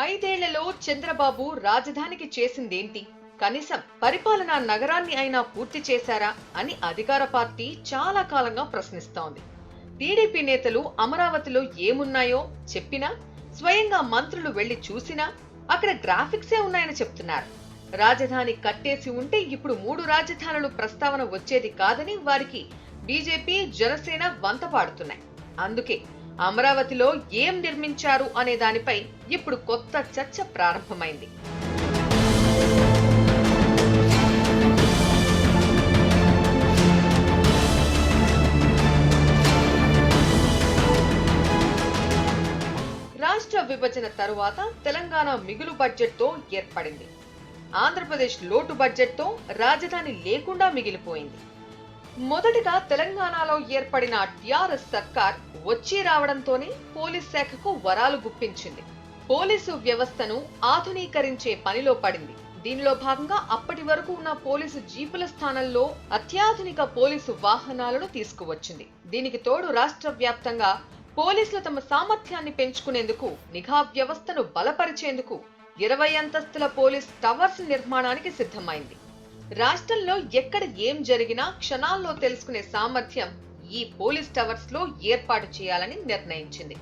ఐదేళ్ళలో చంద్రబాబు రాజధానికి చేసిందేంటి? కనీసం పరిపాలనా నగరాన్ని అయినా పూర్తి చేశారా అని అధికార పార్టీ చాలా కాలంగా ప్రశ్నిస్తోంది. టీడీపీ నేతలు అమరావతిలో ఏమున్నాయో చెప్పినా స్వయంగా మంత్రులు వెళ్ళి చూసినా అక్కడ గ్రాఫిక్సే ఉన్నాయని చెప్తున్నారు. రాజధాని కట్టేసి ఉంటే ఇప్పుడు మూడు రాజధానులు ప్రస్తావన వచ్చేది కాదని వారికి బీజేపీ జనసేన వంత పాడుతున్నాయి అందుకే అమరావతిలో ఏం నిర్మించారు అనే దానిపై ఇప్పుడు కొత్త చర్చ ప్రారంభమైంది. రాష్ట్ర విభజన తరువాత తెలంగాణ మిగులు బడ్జెట్తో ఏర్పడింది. ఆంధ్రప్రదేశ్ లోటు బడ్జెట్తో రాజధాని లేకుండా మిగిలిపోయింది. మొదటగా తెలంగాణలో ఏర్పడిన టిఆర్ఎస్ సర్కార్ వచ్చి రావడంతోనే పోలీస్ శాఖకు వరాలు గుప్పించింది. పోలీసు వ్యవస్థను ఆధునీకరించే పనిలో పడింది. దీనిలో భాగంగా అప్పటి వరకు ఉన్న పోలీసు జీపుల స్థానంలో అత్యాధునిక పోలీసు వాహనాలను తీసుకువచ్చింది. దీనికి తోడు రాష్ట్ర వ్యాప్తంగా పోలీసులు తమ సామర్థ్యాన్ని పెంచుకునేందుకు నిఘా వ్యవస్థను బలపరిచేందుకు ఇరవై అంతస్తుల పోలీస్ టవర్స్ నిర్మాణానికి సిద్ధమైంది. రాష్ట్రంలో ఎక్కడ ఏం జరిగినా క్షణాల్లో తెలుసుకునే సామర్థ్యం ఈ పోలీస్ టవర్స్లో ఏర్పాటు చేయాలని నిర్ణయించింది.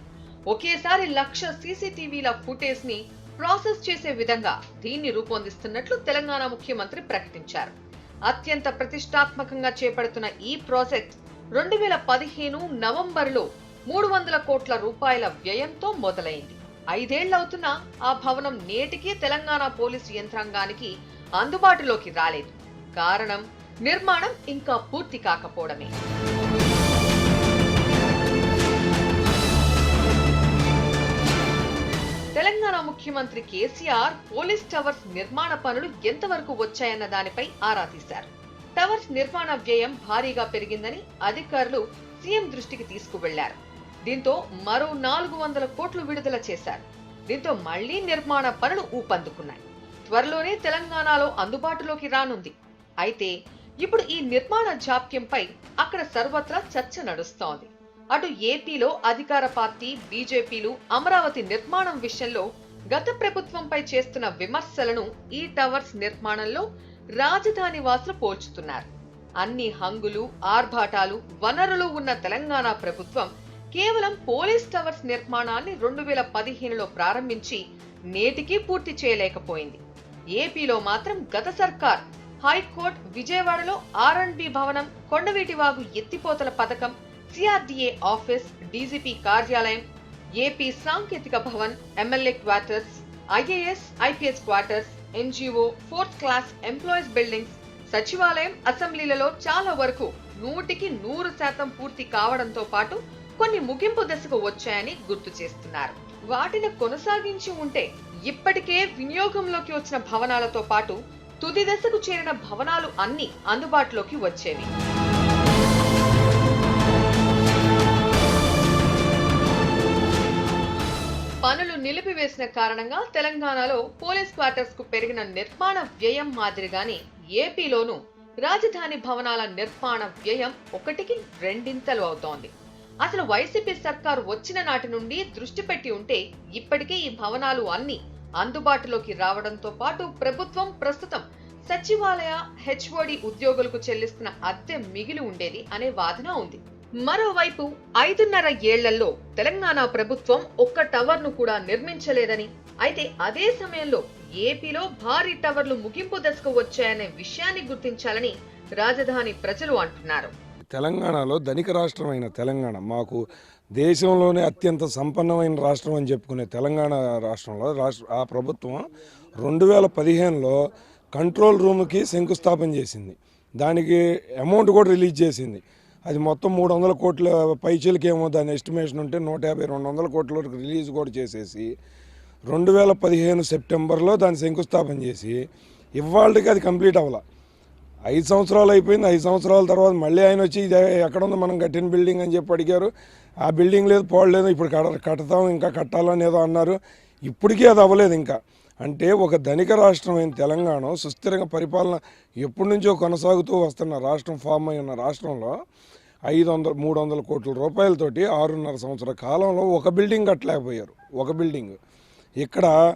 ఒకేసారి లక్ష సీసీటీవీల ఫుటేజ్ని ప్రాసెస్ చేసే విధంగా దీన్ని రూపొందిస్తున్నట్లు తెలంగాణ ముఖ్యమంత్రి ప్రకటించారు. అత్యంత ప్రతిష్టాత్మకంగా చేపడుతున్న ఈ ప్రాజెక్ట్ రెండు వేల పదిహేను నవంబర్లో మూడు వందల కోట్ల రూపాయల వ్యయంతో మొదలైంది. ఐదేళ్ళవుతున్నా ఆ భవనం నేటికీ తెలంగాణ పోలీసు యంత్రాంగానికి అందుబాటులోకి రాలేదు. కారణం నిర్మాణం ఇంకా పూర్తి కాకపోవడమే. తెలంగాణ ముఖ్యమంత్రి కేసీఆర్ పోలీస్ టవర్స్ నిర్మాణ పనులు ఎంతవరకు వచ్చాయన్న దానిపై ఆరా తీశారు. టవర్స్ నిర్మాణ వ్యయం భారీగా పెరిగిందని అధికారులు సీఎం దృష్టికి తీసుకువెళ్ళారు. దీంతో మరో నాలుగు వందల కోట్లు విడుదల చేశారు. దీంతో మళ్ళీ నిర్మాణ పనులు ఊపందుకున్నాయి. త్వరలోనే తెలంగాణలో అందుబాటులోకి రానుంది. అయితే ఇప్పుడు ఈ నిర్మాణ జాప్యంపై అక్కడ సర్వత్రా చర్చ నడుస్తోంది. అటు ఏపీలో అధికార పార్టీ బీజేపీలు అమరావతి నిర్మాణం విషయంలో గత ప్రభుత్వంపై చేస్తున్న విమర్శలను ఈ టవర్స్ నిర్మాణంలో రాజధాని వాసులు పోల్చుతున్నారు. అన్ని హంగులు ఆర్భాటాలు వనరులు ఉన్న తెలంగాణ ప్రభుత్వం కేవలం పోలీస్ టవర్స్ నిర్మాణాన్ని రెండు వేల పదిహేనులో ప్రారంభించి నేటికి పూర్తి చేయలేకపోయింది. ఏపీలో మాత్రం గత సర్కార్ హైకోర్టు విజయవాడలో ఆర్ అండ్ బి భవనం కొండవీటివాగు ఎత్తిపోతల పథకం సిఆర్డీఏ ఆఫీస్ డీజీపీ కార్యాలయం ఏపీ సాంకేతిక Bhavan MLA quarters IAS IPS quarters NGO fourth class employees buildings సచివాలయం అసెంబ్లీలలో చాలా వరకు నూటికి నూరు శాతం పూర్తి కావడంతో పాటు కొన్ని ముగింపు దశకు వచ్చాయని గుర్తు చేస్తున్నారు. వాటిని కొనసాగించి ఉంటే ఇప్పటికే వినియోగంలోకి వచ్చిన భవనాలతో పాటు తుది దశకు చేరిన భవనాలు అన్ని అందుబాటులోకి వచ్చేవి. నిలిపివేసిన కారణంగా తెలంగాణలో పోలీస్ క్వార్టర్స్కు పెరిగిన నిర్మాణ వ్యయం మాదిరిగానే ఏపీలోనూ రాజధాని భవనాల నిర్మాణ వ్యయం ఒకటికి రెండింతలు అవుతోంది. అసలు వైసీపీ సర్కారు వచ్చిన నాటి నుండి దృష్టి పెట్టి ఉంటే ఇప్పటికే ఈ భవనాలు అన్ని అందుబాటులోకి రావడంతో పాటు ప్రభుత్వం ప్రస్తుతం సచివాలయ హెచ్ఓడి ఉద్యోగులకు చెల్లిస్తున్న అద్దె మిగిలి ఉండేది అనే వాదన ఉంది. మరోవైపు ఐదున్నర ఏళ్ళలో తెలంగాణ ప్రభుత్వం ఒక్క టవర్ను కూడా నిర్మించలేదని అయితే అదే సమయంలో ఏపీలో భారీ టవర్లు ముగింపు దశకు వచ్చాయనే విషయాన్ని గుర్తించాలని రాజధాని ప్రజలు అంటున్నారు. తెలంగాణలో ధనిక రాష్ట్రమైన తెలంగాణ మాకు దేశంలోనే అత్యంత సంపన్నమైన రాష్ట్రం అని చెప్పుకునే తెలంగాణ రాష్ట్రంలో రాష్ట్ర ఆ ప్రభుత్వం రెండు వేల పదిహేనులో కంట్రోల్ రూమ్కి శంకుస్థాపన చేసింది. దానికి అమౌంట్ కూడా రిలీజ్ చేసింది. అది మొత్తం మూడు వందల కోట్ల పైచీలకేమో దాని ఎస్టిమేషన్ ఉంటే నూట యాభై రెండు వందల కోట్ల వరకు రిలీజ్ కూడా చేసేసి రెండు వేల పదిహేను సెప్టెంబర్లో దాన్ని శంకుస్థాపన చేసి ఇవాళకి అది కంప్లీట్ అవ్వాల. ఐదు సంవత్సరాలు అయిపోయింది. ఐదు సంవత్సరాల తర్వాత మళ్ళీ ఆయన వచ్చి ఇది ఎక్కడుందో మనం కట్టిన బిల్డింగ్ అని చెప్పి అడిగారు. ఆ బిల్డింగ్ లేదు పోవలేదు ఇప్పుడు కడ కడతాం ఇంకా కట్టాలని ఏదో అన్నారు. ఇప్పటికీ అది అవ్వలేదు ఇంకా. అంటే ఒక ధనిక రాష్ట్రం అయిన తెలంగాణ సుస్థిరంగా పరిపాలన ఎప్పటి నుంచో కొనసాగుతూ వస్తున్న రాష్ట్రం ఫామ్ అయి ఉన్న రాష్ట్రంలో ఐదు వందల మూడు వందల కోట్ల రూపాయలతోటి ఆరున్నర సంవత్సరాల కాలంలో ఒక బిల్డింగ్ కట్టలేకపోయారు. ఒక బిల్డింగ్. ఇక్కడ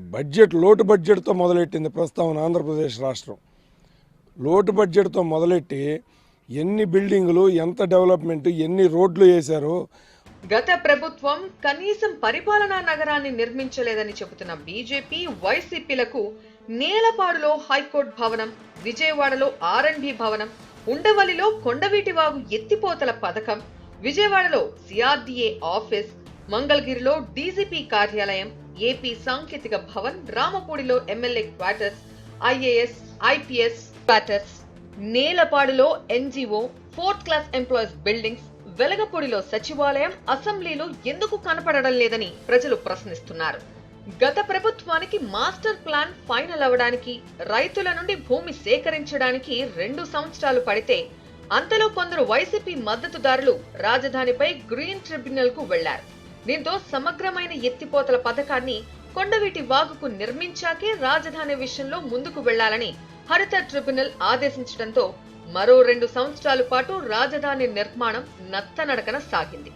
బడ్జెట్ లోటు బడ్జెట్తో మొదలెట్టింది ప్రస్తావన ఆంధ్రప్రదేశ్ రాష్ట్రం. లోటు బడ్జెట్తో మొదలెట్టి ఎన్ని బిల్డింగులు ఎంత డెవలప్మెంట్ ఎన్ని రోడ్లు వేశారో గత ప్రభుత్వం కనీసం పరిపాలనా నగరాన్ని నిర్మించలేదని చెబుతున్న బీజేపీ వైసీపీలకు నేలపాడులో హైకోర్టు భవనం విజయవాడలో ఆర్ఎండ్బి భవనం ఉండవల్లిలో కొండవీటి వాగు ఎత్తిపోతల పథకం విజయవాడలో సిఆర్డీఏ ఆఫీస్ మంగళగిరిలో డీజీపీ కార్యాలయం ఏపీ సాంకేతిక Bhavan రామపూడిలో MLA quarters IAS IPS quarters నేలపాడులో NGO fourth class employees buildings వెలగపూడిలో సచివాలయం అసెంబ్లీలో ఎందుకు కనపడడం లేదని ప్రజలు ప్రశ్నిస్తున్నారు. గత ప్రభుత్వానికి మాస్టర్ ప్లాన్ ఫైనల్ అవ్వడానికి రైతుల నుండి భూమి సేకరించడానికి రెండు సంవత్సరాలు పడితే అంతలో కొందరు వైసీపీ మద్దతుదారులు రాజధానిపై గ్రీన్ ట్రిబ్యునల్కు వెళ్ళారు. దీంతో సమగ్రమైన ఎత్తిపోతల పథకాన్ని కొండవీటి వాగుకు నిర్మించాకే రాజధాని విషయంలో ముందుకు వెళ్ళాలని హరిత ట్రిబ్యునల్ ఆదేశించడంతో మరో రెండు సంవత్సరాల పాటు రాజధాని నిర్మాణం నత్తనడకన సాగింది.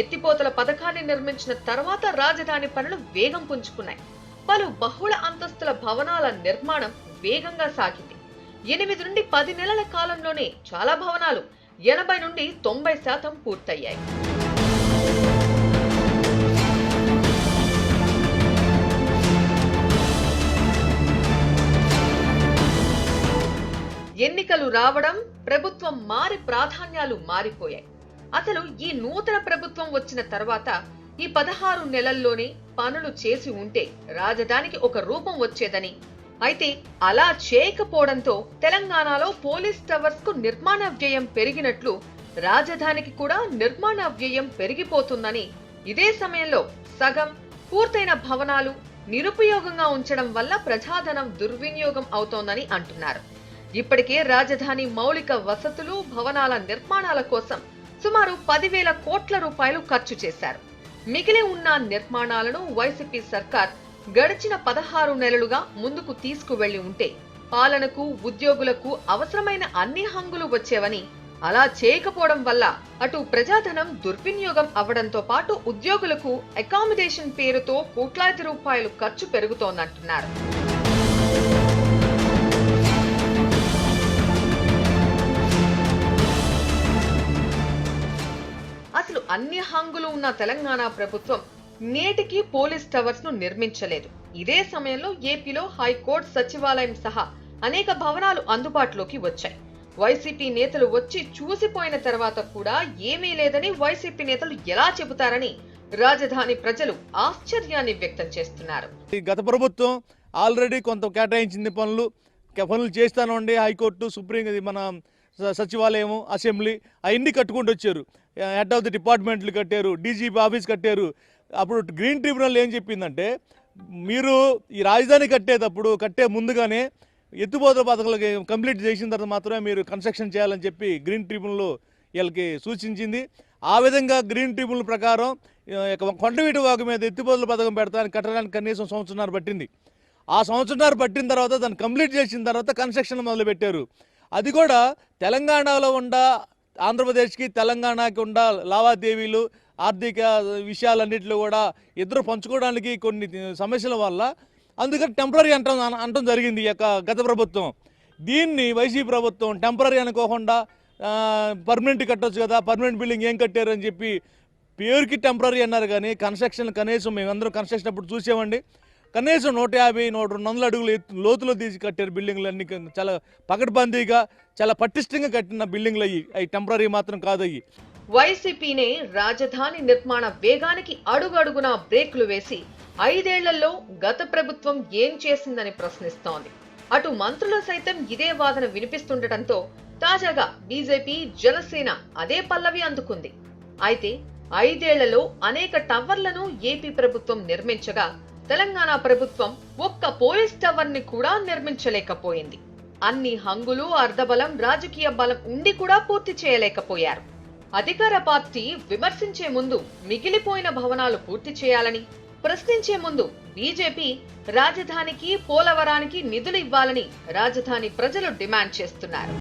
ఎత్తిపోతల పథకాన్ని నిర్మించిన తర్వాత రాజధాని పనులు వేగం పుంజుకున్నాయి. పలు బహుళ అంతస్తుల భవనాల నిర్మాణం వేగంగా సాగింది. ఎనిమిది నుండి పది నెలల కాలంలోనే చాలా భవనాలు ఎనభై నుండి తొంభై శాతం పూర్తయ్యాయి. ఎన్నికలు రావడం ప్రభుత్వం మారి ప్రాధాన్యాలు మారిపోయాయి. అసలు ఈ నూతన ప్రభుత్వం వచ్చిన తర్వాత ఈ పదహారు నెలల్లోనే పనులు చేసి ఉంటే రాజధానికి ఒక రూపం వచ్చేదని. అయితే అలా చేయకపోవడంతో తెలంగాణలో పోలీస్ టవర్స్కు నిర్మాణ వ్యయం పెరిగినట్లు రాజధానికి కూడా నిర్మాణ వ్యయం పెరిగిపోతుందని ఇదే సమయంలో సగం పూర్తయిన భవనాలు నిరుపయోగంగా ఉంచడం వల్ల ప్రజాధనం దుర్వినియోగం అవుతోందని అంటున్నారు. ఇప్పటికే రాజధాని మౌలిక వసతులు భవనాల నిర్మాణాల కోసం సుమారు పదివేల కోట్ల రూపాయలు ఖర్చు చేశారు. మిగిలి ఉన్న నిర్మాణాలను వైసీపీ సర్కార్ గడిచిన పదహారు నెలలుగా ముందుకు తీసుకువెళ్ళి ఉంటే పాలనకు ఉద్యోగులకు అవసరమైన అన్ని హంగులు వచ్చేవని అలా చేయకపోవడం వల్ల అటు ప్రజాధనం దుర్వినియోగం అవడంతో పాటు ఉద్యోగులకు అకామిడేషన్ పేరుతో కోట్లాది రూపాయలు ఖర్చు పెరుగుతోందంటున్నారు. అసలు అన్ని హంగులు ఉన్న తెలంగాణ ప్రభుత్వం నేటికి పోలీస్ టవర్స్ను నిర్మించలేదు. ఇదే సమయంలో ఏపీలో హైకోర్టు సచివాలయం సహా అనేక భవనాలు అందుబాటులోకి వచ్చాయి. వైసీపీ నేతలు వచ్చి చూసిపోయిన తర్వాత కూడా ఏమీ లేదని వైసీపీ నేతలు ఎలా చెబుతారని రాజధాని ప్రజలు ఆశ్చర్యాన్ని వ్యక్తం చేస్తున్నారు. గత ప్రభుత్వం ఆల్రెడీ కొంత కేటాయించింది పనులు పనులు చేస్తానండి హైకోర్టు సుప్రీం మన సచివాలయము అసెంబ్లీ అవన్నీ కట్టుకుంటూ వచ్చారు. హెడ్ ఆఫ్ ది డిపార్ట్మెంట్లు కట్టారు డీజీపీ ఆఫీస్ కట్టారు. అప్పుడు గ్రీన్ ట్రిబ్యునల్ ఏం చెప్పిందంటే మీరు ఈ రాజధాని కట్టేటప్పుడు కట్టే ముందుగానే ఎత్తుపోతల పథకాలు కంప్లీట్ చేసిన తర్వాత మాత్రమే మీరు కన్స్ట్రక్షన్ చేయాలని చెప్పి గ్రీన్ ట్రిబ్యునల్ వీళ్ళకి సూచించింది. ఆ విధంగా గ్రీన్ ట్రిబ్యునల్ ప్రకారం కొండవీటి వాగు మీద ఎత్తిపోతల పథకం పెడతానికి కట్టడానికి కనీసం సంవత్సరంన్నర పట్టింది. ఆ సంవత్సరంన్నర పట్టిన తర్వాత దాన్ని కంప్లీట్ చేసిన తర్వాత కన్స్ట్రక్షన్ మొదలుపెట్టారు. అది కూడా తెలంగాణలో ఉండ ఆంధ్రప్రదేశ్కి తెలంగాణకి ఉండ లావాదేవీలు ఆర్థిక విషయాలన్నింటిలో కూడా ఇద్దరు పంచుకోవడానికి కొన్ని సమస్యల వల్ల అందుకని టెంపరీ అంటాం అంటం జరిగింది ఈ యొక్క గత ప్రభుత్వం. దీన్ని వైసీపీ ప్రభుత్వం టెంపరీ అనుకోకుండా పర్మనెంట్ కట్టొచ్చు కదా పర్మనెంట్ బిల్డింగ్ ఏం కట్టారు అని చెప్పి పేరుకి టెంపరీ అన్నారు కానీ కన్స్ట్రక్షన్ కనీసం మేమందరం కన్స్ట్రక్షన్ అప్పుడు చూసామండి కనీసం నూట యాభై నూట రెండు వందల అడుగులు లోతులో తీసి కట్టారు బిల్డింగ్లన్నీ చాలా పకడ్బందీగా చాలా పటిష్టంగా కట్టిన బిల్డింగ్లు అయ్యి. అవి టెంపరీ మాత్రం కాదు అయ్యి వైసీపీనే రాజధాని నిర్మాణ వేగానికి అడుగడుగున బ్రేకులు వేసి ఐదేళ్ళలో గత ప్రభుత్వం ఏం చేసిందని ప్రశ్నిస్తోంది. అటు మంత్రులు సైతం ఇదే వాదన వినిపిస్తుండటంతో తాజాగా బీజేపీ జనసేన అదే పల్లవి అందుకుంది. అయితే ఐదేళ్ళలో అనేక టవర్లను ఏపీ ప్రభుత్వం నిర్మించగా తెలంగాణ ప్రభుత్వం ఒక్క పోలీస్ టవర్ని కూడా నిర్మించలేకపోయింది. అన్ని హంగులు అర్ధబలం రాజకీయ బలం ఉండి కూడా పూర్తి చేయలేకపోయారు. అధికార పార్టీ విమర్శించే ముందు మిగిలిపోయిన భవనాలు పూర్తి చేయాలని ప్రశ్నించే ముందు బీజేపీ రాజధానికి పోలవరానికి నిధులు ఇవ్వాలని రాజధాని ప్రజలు డిమాండ్ చేస్తున్నారు.